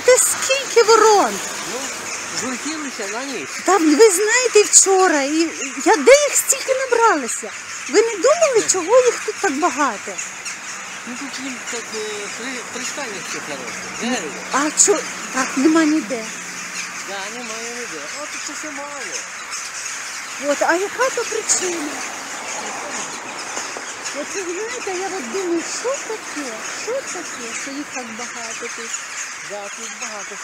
Погляньте, скільки ворон. Ну, злетілися на ніч. Там, ви знаєте, вчора, і я де їх стільки набралося? Ви не думали, чого їх тут так багато? Ну тут їм так е, при, пристанище хороше. Дерево. А що? Так, нема ніде. Да, немає ніде. От це все мало. От, а яка то причина? Ви знаєте, я от думаю, що таке? Що таке, що їх так багато тут? Да, тут багато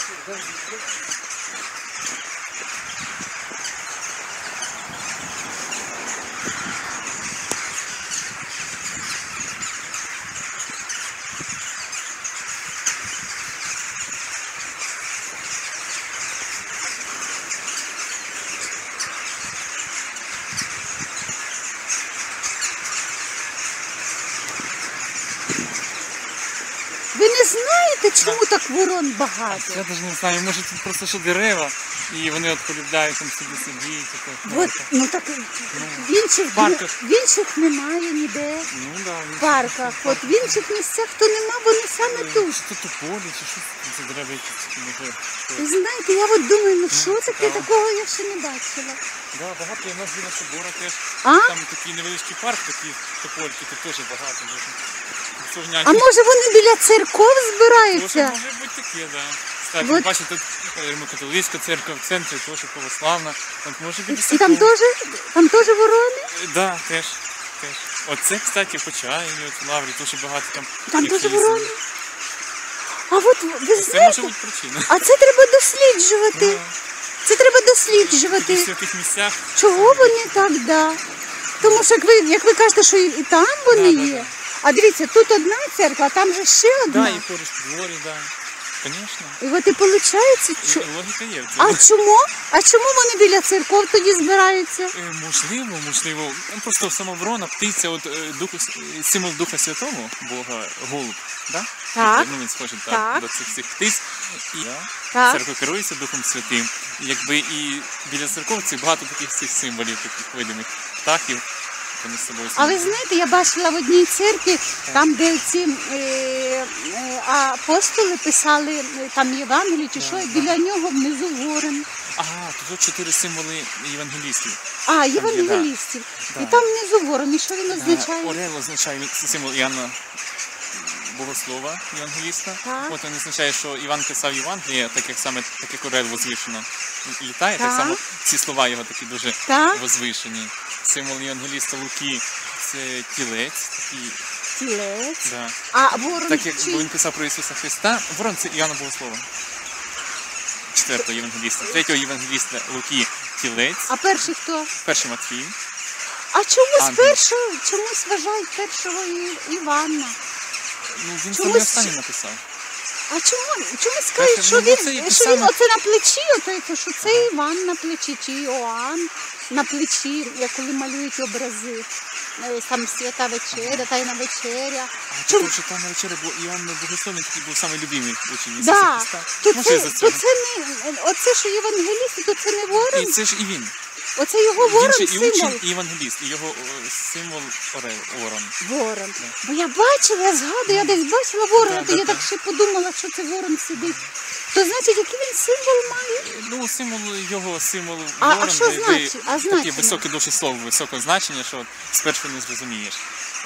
знаєте, чому так ворон багато? Я навіть не знаю, може тут просто що дерева, і вони от полюбляють там собі сидіти. От, ну так в інших, парках. в інших немає ніде. Ну да, В парках. От в інших місцях то нема, вони саме тут. Чи тут у полі, чи що це дерева якісь може. Ви знаєте, я от думаю, ну що таке такого я ще не бачила. Да, багато в нас біля собора теж. А? Там такий невеличкий парк, такі топольки, тут теж багато. А може вони біля церков Може, збираються? може бути таке, да. Кстати, Вот. бачите, тут е, Римокатолицька церква в центрі, теж православна. От може біля І там теж там теж ворони? Е, Да, теж. теж. Оце, кстати, почайні, от в Лаврі дуже багато там. Там теж ворони. А от ви Це може знаєте, бути причина. а це треба досліджувати. Це треба В досліджувати. місцях. Чого вони так, да? Тому що як ви, як ви кажете, що і, і там вони Да, да, є. А дивіться, тут одна церква, а там же ще одна. Да, і поруч в дворі, да. Звісно. І от і виходить, що... Логіка є в а чому? А чому вони біля церков тоді збираються? Е, Можливо, можливо. Ну, Просто самооборона, птиця, от е, духу, е, символ Духа Святого, Бога, голуб, да? Так. Ну, він схожий так, Так. до цих всіх птиць. І? Так. церква керується Духом Святим. І якби і біля церковців багато таких цих символів, таких видимих птахів. Вони з собою А ви знаєте, я бачила в одній церкві, там, де ці е, е, апостоли писали е, там Євангелії чи що, і біля нього внизу горем. Ага, тут чотири символи євангелістів. А, євангелістів. І там внизу горем, І що він Е, означає? Орел означає символ Іоанна Богослова, євангеліста. Так. От він означає, що Іван писав Євангеліє, так як саме так як Орел возвишено літає, так, Так. само ці слова його такі дуже Так. возвишені. Символ євангеліста Луки це тілець, такий, Тілець. да. А ворон так як чи- бо він писав про Ісуса Христа, ворон це Іоанна Богослова. Четвертого євангеліста. Третього євангеліста Луки тілець, А перший хто? перший Матфій. А чомусь Ангел. першого, чомусь вважають першого Івана. Ну він Чомусь- саме останній написав. А чому? Чомусь Перше, кажуть, що він, це якийсь що він саме- оце на плечі, ото, це, що це Іван на плечі, чи Іоанн на плечі, як коли малюють образи. Е, Там свята вечеря, тайна вечеря. А Чому? тому що там на вечері був Іоанн Богословний, такий був самий любимий учень Ісуса Да. Христа. То Може, це, то цього. це не оце, що євангелісти, то це не ворон. І це ж і він. Оце його Він ворон же і символ. учень, і евангеліст, і його о, символ Орел, Ворон. Ворон. Бо я бачила, я згадую, я десь бачила ворона, то я так ще подумала, що це ворон сидить. То значить, який він символ має? Ну, символ його символ А- а Ворон, що якби значить? А таке значення? високе дуже слово, високе значення, що от спершу не зрозумієш.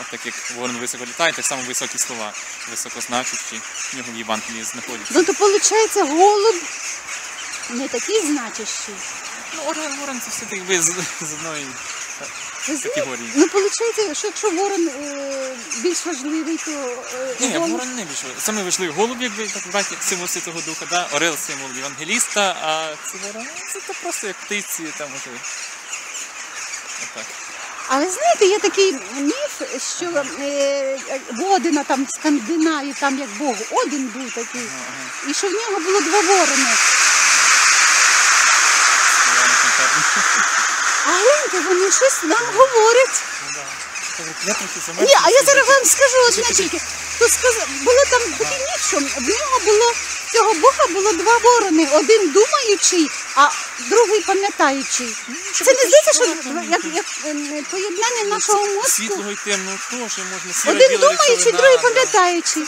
От так як Ворон високо літає, так само високі слова, високозначущі, в нього в Євангелії знаходяться. Ну то виходить, голуб не такий значущий. Ну, Орел, Ворон це все так якби з, з одної категорії. Ну, виходить, що якщо ворон е, більш важливий, то е, Ні, голуб... ворон не більше. Саме важливий голуб, якби так брати, як символ Святого Духа, да? Орел символ Євангеліста, а це ворон, ну, це то просто як птиці, там може. Отак. А ви знаєте, є такий міф, що е, Одина там в Скандинавії, там як Бог, Один був такий, і що в нього було два ворони. Іван Фонтарний. А гляньте, вони щось нам говорять. Ну. Ні, а я зараз вам скажу тільки. То сказ... було там міф, що в нього було цього Бога було два ворони. Один думаючий, а другий пам'ятаючий. Це не здається, що як, як е, поєднання нашого мозку. Світлого і темного теж можна сіро Один біла думаючий, речовина, другий да. пам'ятаючий.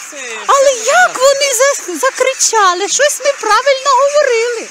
Але як вони за- закричали? Щось ми правильно говорили.